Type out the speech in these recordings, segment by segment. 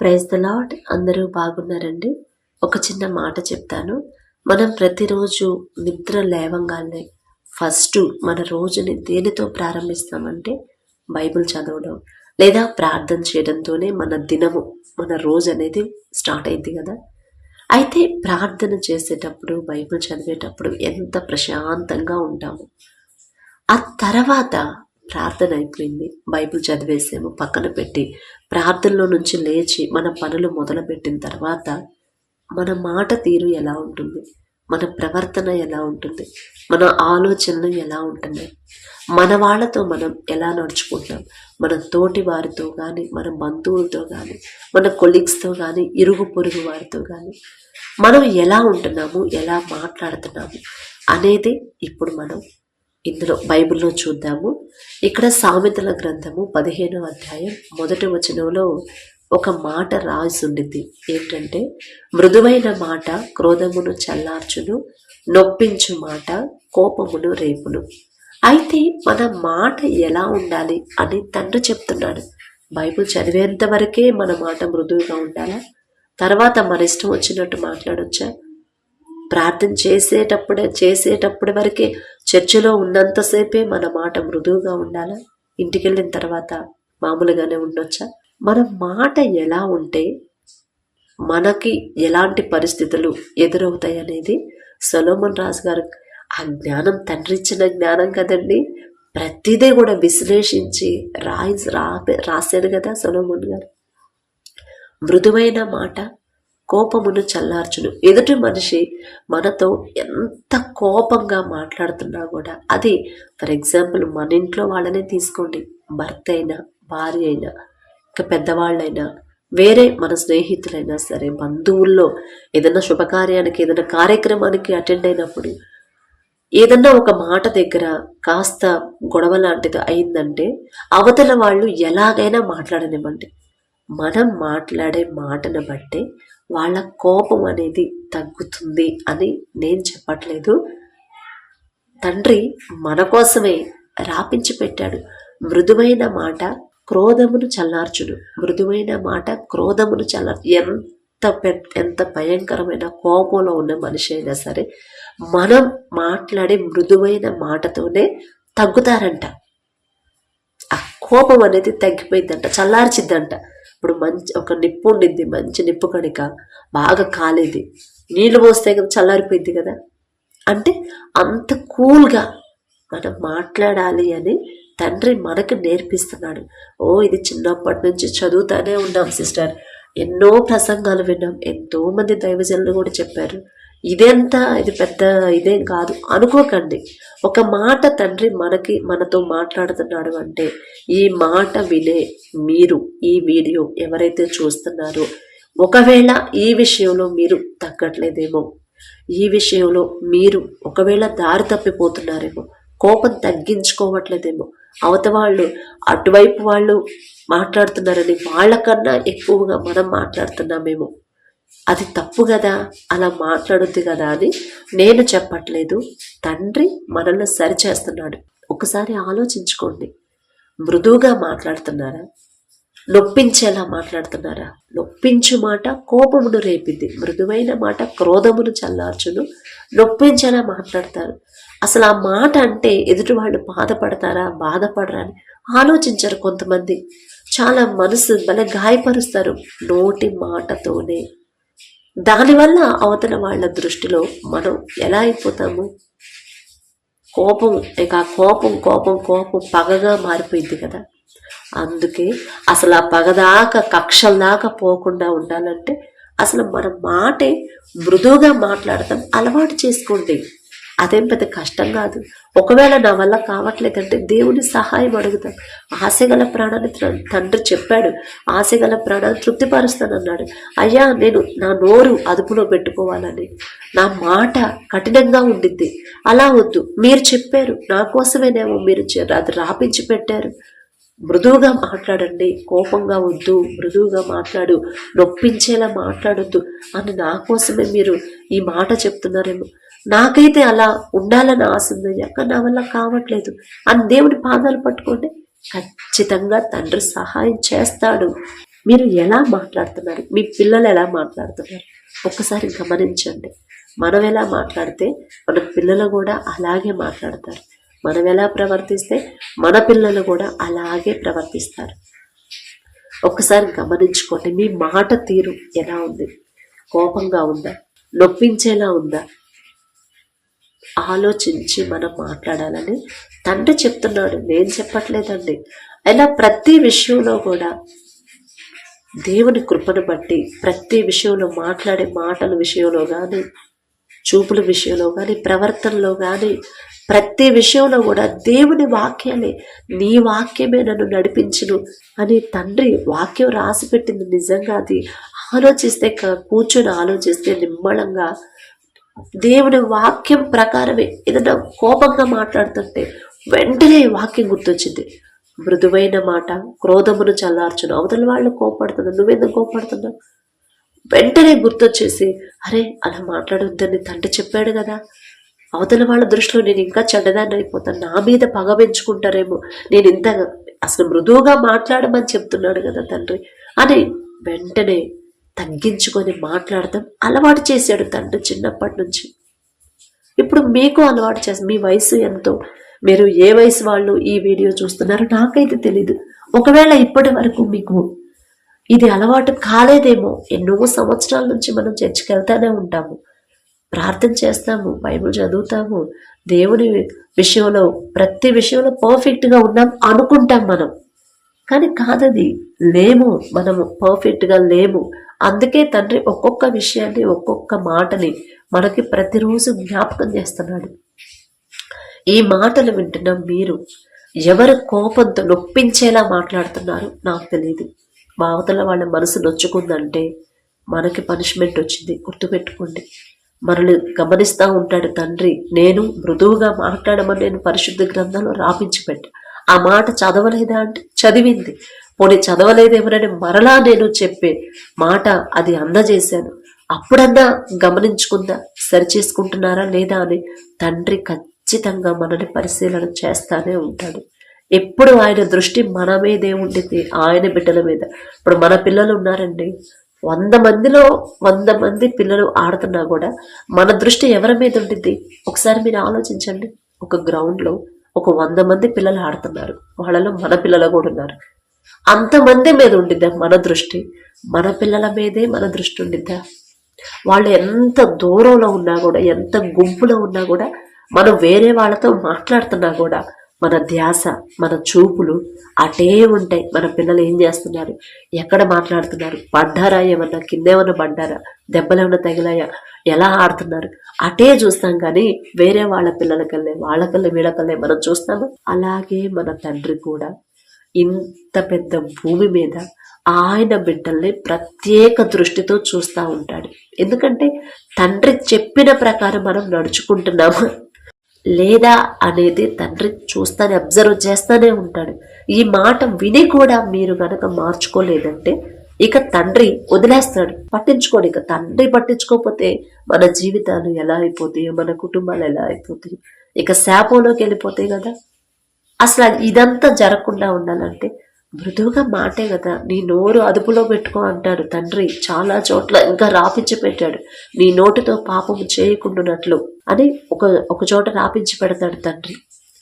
Praise the lot అందరూ బాగున్నారండి. ఒక చిన్న మాట చెప్తాను. మనం ప్రతిరోజు నిద్ర లేవంగానే ఫస్ట్ మన రోజుని దేనితో ప్రారంభిస్తామంటే బైబిల్ చదవడం లేదా ప్రార్థన చేయడంతోనే మన దినము మన రోజు అనేది స్టార్ట్ అయింది కదా. అయితే ప్రార్థన చేసేటప్పుడు బైబిల్ చదివేటప్పుడు ఎంత ప్రశాంతంగా ఉంటాము. ఆ తర్వాత ప్రార్థన అయిపోయింది బైబిల్ చదివేసాము పక్కన పెట్టి ప్రార్థనలో నుంచి లేచి మన పనులు మొదలుపెట్టిన తర్వాత మన మాట తీరు ఎలా ఉంటుంది? మన ప్రవర్తన ఎలా ఉంటుంది? మన ఆలోచనలు ఎలా ఉంటున్నాయి? మన వాళ్ళతో మనం ఎలా నడుచుకుంటాం మన తోటి వారితో కానీ మన బంధువులతో కానీ మన కొలీగ్స్తో కానీ ఇరుగు పొరుగు వారితో కానీ మనం ఎలా ఉంటున్నాము? ఎలా మాట్లాడుతున్నాము? అనేది ఇప్పుడు మనం ఇందులో బైబిల్లో చూద్దాము. ఇక్కడ సామెతల గ్రంథము పదిహేనో అధ్యాయం మొదటి వచనంలో ఒక మాట రాసుండింది ఏంటంటే మృదువైన మాట క్రోధమును చల్లార్చును నొప్పించు మాట కోపమును రేపును. అయితే మన మాట ఎలా ఉండాలి అని తండ్రి చెప్తున్నాడు. బైబిల్ చదివేంత వరకే మన మాట మృదువుగా ఉండాలా? తర్వాత మన ఇష్టం వచ్చినట్టు మాట్లాడొచ్చా? ప్రార్థన చేసేటప్పుడే చేసేటప్పటి వరకే చర్చిలో ఉన్నంతసేపే మన మాట మృదువుగా ఉండాలా? ఇంటికి వెళ్ళిన తర్వాత మామూలుగానే ఉండొచ్చా? మన మాట ఎలా ఉంటే మనకి ఎలాంటి పరిస్థితులు ఎదురవుతాయి అనేది సొలోమన్ రాజు గారు ఆ జ్ఞానం తండ్రిచ్చిన జ్ఞానం కదండి. ప్రతిదీ కూడా విశ్లేషించి రాయి రా రాశాడు కదా సొలోమన్ గారు. మృదువైన మాట కోపమును చల్లార్చును. ఎదుటి మనిషి మనతో ఎంత కోపంగా మాట్లాడుతున్నా కూడా అది ఫర్ ఎగ్జాంపుల్ మన ఇంట్లో వాళ్ళనే తీసుకోండి. భర్త అయినా భార్య అయినా ఇంకా పెద్దవాళ్ళైనా వేరే మన స్నేహితులైనా సరే బంధువుల్లో ఏదైనా శుభకార్యానికి ఏదైనా కార్యక్రమానికి అటెండ్ అయినప్పుడు ఏదన్నా ఒక మాట దగ్గర కాస్త గొడవ లాంటిది అయిందంటే అవతల వాళ్ళు ఎలాగైనా మాట్లాడనివ్వండి. మనం మాట్లాడే మాటను బట్టే వాళ్ళ కోపం అనేది తగ్గుతుంది అని నేను చెప్పట్లేదు. తండ్రి మన కోసమే రాపించి పెట్టాడు. మృదువైన మాట క్రోధమును చల్లార్చును. మృదువైన మాట క్రోధమును చల్లార్ ఎంత పెద్ద ఎంత భయంకరమైన కోపంలో ఉన్న మనిషి అయినా సరే మనం మాట్లాడే మృదువైన మాటతోనే తగ్గుతారంట. ఆ కోపం అనేది తగ్గిపోయిందంట చల్లార్చిద్దంట. ఇప్పుడు మంచి ఒక నిప్పు ఉండింది మంచి నిప్పు కణిక బాగా కాలేది. నీళ్ళు పోస్తే కదా చల్లారిపోయింది కదా. అంటే అంత కూల్గా మనం మాట్లాడాలి అని తండ్రి మనకు నేర్పిస్తున్నాడు. ఓ ఇది చిన్నప్పటి నుంచి చదువుతానే ఉన్నాం సిస్టర్. ఎన్నో ప్రసంగాలు విన్నాం. ఎంతోమంది దైవజనులు కూడా చెప్పారు. ఇదంతా ఇది పెద్ద ఇదేం కాదు. అనుకోకండి. ఒక మాట తండ్రి మనకి మనతో మాట్లాడుతున్నాడు అంటే ఈ మాట వినే మీరు ఈ వీడియో ఎవరైతే చూస్తున్నారో ఒకవేళ ఈ విషయంలో మీరు తగ్గట్లేదేమో ఈ విషయంలో మీరు ఒకవేళ దారి తప్పిపోతున్నారేమో కోపం తగ్గించుకోవట్లేదేమో అవత వాళ్ళు అటువైపు వాళ్ళు మాట్లాడుతున్నారని వాళ్ళకన్నా ఎక్కువగా మనం మాట్లాడుతున్నామేమో అది తప్పు కదా? అలా మాట్లాడుద్ది కదా అని నేను చెప్పట్లేదు. తండ్రి మనల్ని సరిచేస్తున్నాడు. ఒకసారి ఆలోచించుకోండి. మృదువుగా మాట్లాడుతున్నారా? నొప్పించేలా మాట్లాడుతున్నారా? నొప్పించు మాట కోపమును రేపింది. మృదువైన మాట క్రోధమును చల్లార్చును. నొప్పించేలా మాట్లాడతారు. అసలు ఆ మాట అంటే ఎదుటి వాళ్ళు బాధపడతారా? బాధపడరా అని ఆలోచించరు కొంతమంది. చాలా మనసు భలే గాయపరుస్తారు నోటి మాటతోనే. దానివల్ల అవతల వాళ్ళ దృష్టిలో మనం ఎలా అయిపోతాము? కోపం ఇక ఆ కోపం కోపం కోపం పగగా మారిపోయింది కదా. అందుకే అసలు ఆ పగదాకా కక్షల దాకా పోకుండా ఉండాలంటే అసలు మన మాటే మృదువుగా మాట్లాడతాం అలవాటు చేసుకోండి. అదేం పెద్ద కష్టం కాదు. ఒకవేళ నా వల్ల కావట్లేదంటే దేవుని సహాయం అడుగుతాం ఆశగల ప్రాణాన్ని త- తండ్రి చెప్పాడు. ఆశగల ప్రాణాన్ని తృప్తిపరుస్తానన్నాడు. అయ్యా నేను నా నోరు అదుపులో పెట్టుకోవాలని. నా మాట కఠినంగా ఉండిద్ది. అలా వద్దు. మీరు చెప్పారు. నా కోసమేనేమో మీరు అది రాపించి పెట్టారు. మృదువుగా మాట్లాడండి. కోపంగా వద్దు. మృదువుగా మాట్లాడు. నొప్పించేలా మాట్లాడొద్దు. అని నా కోసమే మీరు ఈ మాట చెప్తున్నారేమో. నాకైతే అలా ఉండాలని ఆశ ఉంది. అక్క నా వల్ల కావట్లేదు. అని దేవుని పాదాలు పట్టుకుంటే ఖచ్చితంగా తండ్రి సహాయం చేస్తాడు. మీరు ఎలా మాట్లాడుతున్నారు? మీ పిల్లలు ఎలా మాట్లాడుతున్నారు? ఒక్కసారి గమనించండి. మనం ఎలా మాట్లాడితే మన పిల్లలు కూడా అలాగే మాట్లాడతారు. మనం ఎలా ప్రవర్తిస్తే మన పిల్లలు కూడా అలాగే ప్రవర్తిస్తారు. ఒక్కసారి గమనించుకోండి మీ మాట తీరు ఎలా ఉంది? కోపంగా ఉందా? నొప్పించేలా ఉందా? ఆలోచించి మనం మాట్లాడాలని తండ్రి చెప్తున్నాడు. నేను చెప్పట్లేదండి. అయినా ప్రతి విషయంలో కూడా దేవుని కృపను బట్టి ప్రతి విషయంలో మాట్లాడే మాటల విషయంలో కానీ చూపుల విషయంలో కానీ ప్రవర్తనలో కానీ ప్రతి విషయంలో కూడా దేవుని వాక్యమే నీ వాక్యమే నన్ను నడిపించును అని తండ్రి వాక్యం రాసి పెట్టింది నిజంగా అది. ఆలోచిస్తే క- కూర్చొని ఆలోచిస్తే నిమ్మళంగా దేవుని వాక్యం ప్రకారమే ఏదైనా కోపంగా మాట్లాడుతుంటే వెంటనే వాక్యం గుర్తొచ్చింది. మృదువైన మాట క్రోధమును చల్లార్చును. అవతల వాళ్ళు కోపడుతున్నారు. నువ్వెందుకు కోపడుతున్నావు? వెంటనే గుర్తొచ్చేసి అరే అలా మాట్లాడొద్దని తండ్రి చెప్పాడు కదా. అవతల వాళ్ళ దృష్టిలో నేను ఇంకా చెడ్డదాన్ని అయిపోతాను. నా మీద పగ పెంచుకుంటారేమో. నేను ఇంత అసలు మృదువుగా మాట్లాడమని చెప్తున్నాడు కదా తండ్రి. అని వెంటనే తగ్గించుకొని మాట్లాడతాం అలవాటు చేశాడు తండ్రి చిన్నప్పటి నుంచి. ఇప్పుడు మీకు అలవాటు చేసి మీ వయసు ఎంతో. మీరు ఏ వయసు వాళ్ళు ఈ వీడియో చూస్తున్నారో నాకైతే తెలీదు. ఒకవేళ ఇప్పటి వరకు మీకు ఇది అలవాటు కాలేదేమో ఎన్నో సంవత్సరాల నుంచి మనం చర్చికి వెళ్తానే ఉంటాము. ప్రార్థన చేస్తాము బైబిల్ చదువుతాము దేవుని విషయంలో ప్రతి విషయంలో పర్ఫెక్ట్గా ఉన్నాం అనుకుంటాం మనం. కానీ కాదది లేము మనము పర్ఫెక్ట్గా లేము. అందుకే తండ్రి ఒక్కొక్క విషయాన్ని ఒక్కొక్క మాటని మనకి ప్రతిరోజు జ్ఞాపకం చేస్తున్నాడు. ఈ మాటలు వింటున్న మీరు ఎవరు కోపంతో నొప్పించేలా మాట్లాడుతున్నారు? నాకు తెలియదు బావతల వాళ్ళ మనసు నొచ్చుకుందంటే మనకి పనిష్మెంట్ వచ్చింది. గుర్తుపెట్టుకోండి. మనల్ని గమనిస్తూ ఉంటాడు తండ్రి. నేను మృదువుగా మాట్లాడమని నేను పరిశుద్ధ గ్రంథంలో రాపించి పెట్టా ఆ మాట చదవలేదా అంటే చదివింది. పోనీ చదవలేదేమోనని మరలా నేను చెప్పే మాట అది అందజేశాను. అప్పుడన్నా గమనించుకుందా సరి చేసుకుంటున్నారా లేదా అని తండ్రి ఖచ్చితంగా మనని పరిశీలన చేస్తానే ఉంటాడు. ఎప్పుడు ఆయన దృష్టి మన మీదే ఉండింది ఆయన బిడ్డల మీద. ఇప్పుడు మన పిల్లలు ఉన్నారండి. వంద మందిలో వంద మంది పిల్లలు ఆడుతున్నా కూడా మన దృష్టి ఎవరి మీద ఉండింది ఒకసారి మీరు ఆలోచించండి. ఒక గ్రౌండ్లో ఒక వంద మంది పిల్లలు ఆడుతున్నారు. వాళ్ళలో మన పిల్లలు కూడా ఉన్నారు. అంతమంది మీద ఉండిద్దా మన దృష్టి? మన పిల్లల మీదే మన దృష్టి ఉండిద్దా? వాళ్ళు ఎంత దూరంలో ఉన్నా కూడా ఎంత గుంపులో ఉన్నా కూడా మనం వేరే వాళ్ళతో మాట్లాడుతున్నా కూడా మన ధ్యాస మన చూపులు అటే ఉంటాయి. మన పిల్లలు ఏం చేస్తున్నారు? ఎక్కడ మాట్లాడుతున్నారు? పడ్డారా ఏమన్నా? కింద ఏమన్నా పడ్డారా దెబ్బలేమన్నా తగిలాయా? ఎలా ఆడుతున్నారు? అటే చూస్తాం కానీ వేరే వాళ్ళ పిల్లలకల్లే వాళ్ళకల్లే వీళ్ళకల్లే మనం చూస్తాము? అలాగే మన తండ్రి కూడా ఇంత పెద్ద భూమి మీద ఆయన బిడ్డల్ని ప్రత్యేక దృష్టితో చూస్తూ ఉంటాడు. ఎందుకంటే తండ్రి చెప్పిన ప్రకారం మనం నడుచుకుంటున్నామా. లేదా అనేది తండ్రి చూస్తానే అబ్జర్వ్ చేస్తూనే ఉంటాడు. ఈ మాట విని కూడా మీరు గనక మార్చుకోలేదంటే ఇక తండ్రి వదిలేస్తాడు. పట్టించుకోడు ఇక. తండ్రి పట్టించుకోకపోతే మన జీవితాలు ఎలా అయిపోతాయి మన కుటుంబాలు ఎలా అయిపోతాయి. ఇక శాపంలోకి వెళ్ళిపోతాయి కదా. అసలు ఇదంతా జరగకుండా ఉండాలంటే మృదువుగా మాటే కదా. నీ నోరు అదుపులో పెట్టుకో అంటాడు తండ్రి. చాలా చోట్ల ఇంకా రాపించి పెట్టాడు. నీ నోటితో పాపము చేయకుండానట్లు అని ఒక ఒక చోట రాపించి పెడతాడు తండ్రి.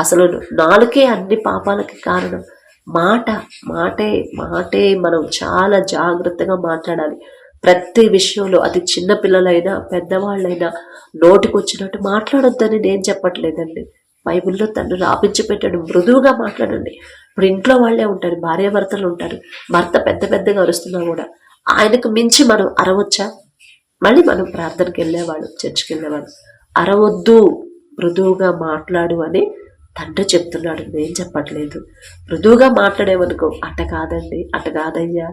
అసలు నాలుకే అన్ని పాపాలకి కారణం. మాట మాటే మాటే మనం చాలా జాగ్రత్తగా మాట్లాడాలి. ప్రతి విషయంలో అది చిన్నపిల్లలైనా పెద్దవాళ్ళైనా నోటికి వచ్చినట్టు మాట్లాడొద్దని నేను చెప్పట్లేదండి. బైబిల్లో తను రాపించి పెట్టాడు. మృదువుగా మాట్లాడండి. ఇప్పుడు ఇంట్లో వాళ్ళే ఉంటారు భార్యాభర్తలు ఉంటారు. భర్త పెద్ద పెద్దగా అరుస్తున్నా కూడా ఆయనకు మించి మనం అరవచ్చా? మళ్ళీ మనం ప్రార్థనకి వెళ్ళేవాళ్ళు చర్చికి వెళ్ళేవాళ్ళు. అరవద్దు మృదువుగా మాట్లాడు అని తండ్రి చెప్తున్నాడు. నేను చెప్పట్లేదు. మృదువుగా మాట్లాడేవనుకో అట కాదండి అట కాదయ్యా.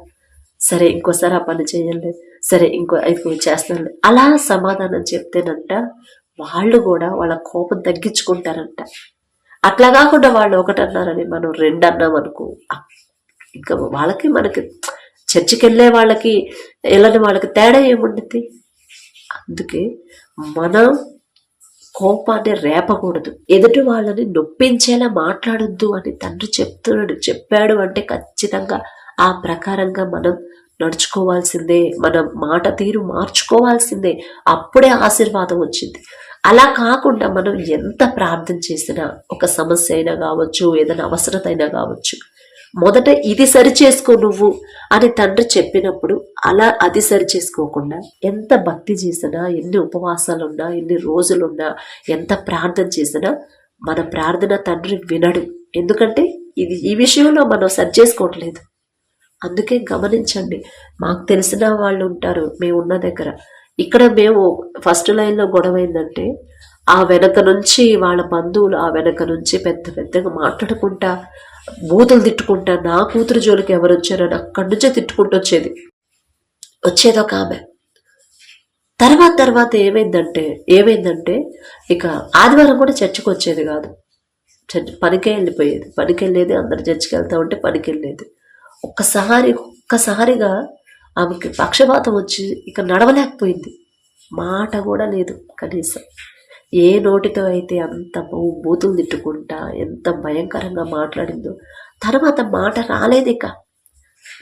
సరే ఇంకోసారి ఆ పని చేయండి. సరే ఇంకో ఇంకో చేస్తాను అలా సమాధానం చెప్తేనంట వాళ్ళు కూడా వాళ్ళ కోపం తగ్గించుకుంటారంట. అట్లా కాకుండా వాళ్ళు ఒకటన్నారని మనం రెండు అన్నాం అనుకో ఇంకా వాళ్ళకి మనకి చర్చికి వెళ్ళే వాళ్ళకి వెళ్ళని వాళ్ళకి తేడా ఏముంటుంది అందుకే మనం కోపాన్ని రేపకూడదు. ఎదుటి వాళ్ళని నొప్పించేలా మాట్లాడొద్దు అని తండ్రి చెప్తున్నాడు చెప్పాడు అంటే ఖచ్చితంగా ఆ ప్రకారంగా మనం నడుచుకోవాల్సిందే. మన మాట తీరు మార్చుకోవాల్సిందే. అప్పుడే ఆశీర్వాదం వచ్చింది. అలా కాకుండా మనం ఎంత ప్రార్థన చేసినా ఒక సమస్య అయినా కావచ్చు ఏదైనా అవసరత అయినా కావచ్చు మొదట ఇది సరి చేసుకో నువ్వు అని తండ్రి చెప్పినప్పుడు అలా అది సరి చేసుకోకుండా ఎంత భక్తి చేసినా ఎన్ని ఉపవాసాలున్నా ఎన్ని రోజులున్నా ఎంత ప్రార్థన చేసినా మన ప్రార్థన తండ్రి వినడు. ఎందుకంటే ఇది ఈ విషయంలో మనం సరి చేసుకోవట్లేదు అందుకే గమనించండి. మాకు తెలిసిన వాళ్ళు ఉంటారు మేము ఉన్న దగ్గర. ఇక్కడ మేము ఫస్ట్ లైన్లో గొడవ ఏంటంటే ఆ వెనక నుంచి వాళ్ళ బంధువులు ఆ వెనక నుంచి పెద్ద పెద్దగా మాట్లాడుకుంటా బూతులు తిట్టుకుంటా నా కూతురు జోలికి ఎవరు వచ్చారని అక్కడి నుంచే తిట్టుకుంటూ వచ్చేది. వచ్చేది ఒక ఆమె. తర్వాత తర్వాత ఏమైందంటే ఏమైందంటే ఇక ఆదివారం కూడా చర్చికి వచ్చేది కాదు. చర్చ పనికే వెళ్ళిపోయేది. పనికి వెళ్ళేది అందరు చర్చికి వెళ్తా ఉంటే పనికి వెళ్ళేది ఒక్కసారి ఒక్కసారిగా ఆమెకి పక్షపాతం వచ్చి ఇక నడవలేకపోయింది. మాట కూడా లేదు కనీసం. ఏ నోటితో అయితే అంత బూతులు తిట్టుకుంటా ఎంత భయంకరంగా మాట్లాడిందో తర్వాత మాట రాలేదు ఇక.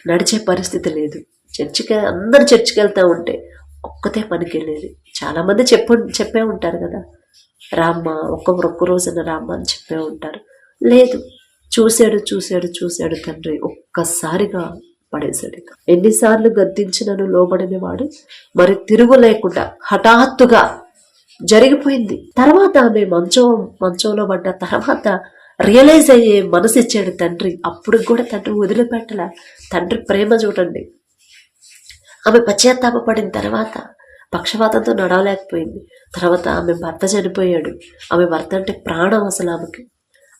నడిచే పరిస్థితి లేదు. చర్చికి అందరు చర్చికి వెళ్తూ ఉంటే ఒక్కతే పనికెళ్ళేది. చాలామంది చెప్పు చెప్పే ఉంటారు కదా. రామ్మ ఒక్క ఒక్క రోజున రామ్మ అని చెప్పే ఉంటారు. లేదు. చూశాడు చూశాడు చూశాడు తండ్రి. ఒక్కసారిగా పడేశాడు ఇక. ఎన్నిసార్లు గద్దించినను లోబడిన వాడు మరి తిరుగు లేకుండా హఠాత్తుగా జరిగిపోయింది. తర్వాత ఆమె మంచం మంచంలో పడ్డ తర్వాత రియలైజ్ అయ్యే మనసు ఇచ్చాడు తండ్రి. అప్పుడు కూడా తండ్రి వదిలిపెట్టల. తండ్రి ప్రేమ చూడండి. ఆమె పశ్చాత్తాపడిన తర్వాత పక్షపాతంతో నడవలేకపోయింది. తర్వాత ఆమె భర్త చనిపోయాడు. ఆమె భర్త అంటే ప్రాణం అసలు ఆమెకి.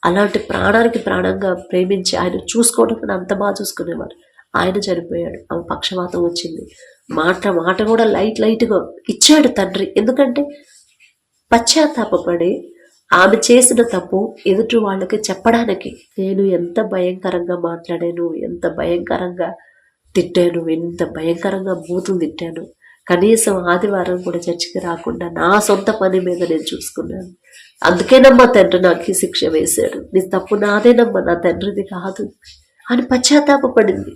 అలాంటి ప్రాణానికి ప్రాణంగా ప్రేమించి ఆయన చూసుకోవడం అంత బాగా చూసుకునేవాడు. ఆయన చనిపోయాడు. ఆమె పక్షవాతం వచ్చింది. మాట మాట కూడా లైట్ లైట్గా ఇచ్చాడు తండ్రి. ఎందుకంటే పశ్చాత్తాపడి ఆమె చేసిన తప్పు ఎదుటి వాళ్ళకి చెప్పడానికి నేను ఎంత భయంకరంగా మాట్లాడాను ఎంత భయంకరంగా తిట్టాను ఎంత భయంకరంగా బూతులు తిట్టాను కనీసం ఆదివారం కూడా చర్చికి రాకుండా నా సొంత పని మీద నేను చూసుకున్నాను. అందుకేనమ్మా తండ్రి నాకు ఈ శిక్ష వేశాడు. నీ తప్పు నాదేనమ్మా నా తండ్రిది కాదు అని పశ్చాత్తాపపడింది.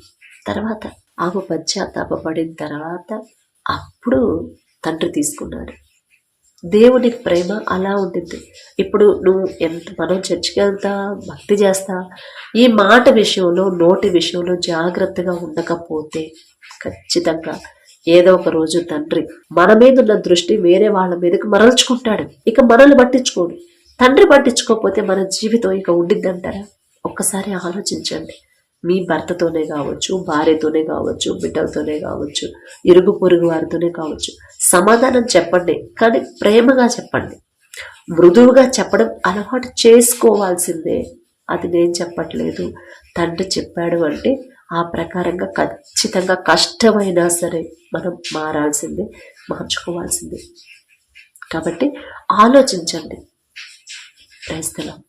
తర్వాత ఆమె పశ్చాత్తాపపడిన తర్వాత అప్పుడు తండ్రి తీసుకున్నాడు. దేవుని ప్రేమ అలా ఉంటుంది ఇప్పుడు నువ్వు ఎంత మనం చర్చికి వెళ్తా భక్తి చేస్తా ఈ మాట విషయంలో నోటి విషయంలో జాగ్రత్తగా ఉండకపోతే ఖచ్చితంగా ఏదో ఒక రోజు తండ్రి మన మీద ఉన్న దృష్టి వేరే వాళ్ళ మీదకి మరల్చుకుంటాడు. ఇక మనల్ని పట్టించుకోడు. తండ్రి పట్టించుకోకపోతే మన జీవితం ఇక ఉండిద్దంటారా? ఒక్కసారి ఆలోచించండి. మీ భర్తతోనే కావచ్చు భార్యతోనే కావచ్చు బిడ్డలతోనే కావచ్చు ఇరుగు పొరుగు వారితోనే కావచ్చు. సమాధానం చెప్పండి కానీ ప్రేమగా చెప్పండి. మృదువుగా చెప్పడం అలవాటు చేసుకోవాల్సిందే. అది నేను చెప్పట్లేదు. తండ్రి చెప్పాడు అంటే ఆ ప్రకారంగా ఖచ్చితంగా కష్టమైనా సరే మనం మారాల్సిందే మార్చుకోవాల్సిందే. కాబట్టి ఆలోచించండి. క్రైస్తలం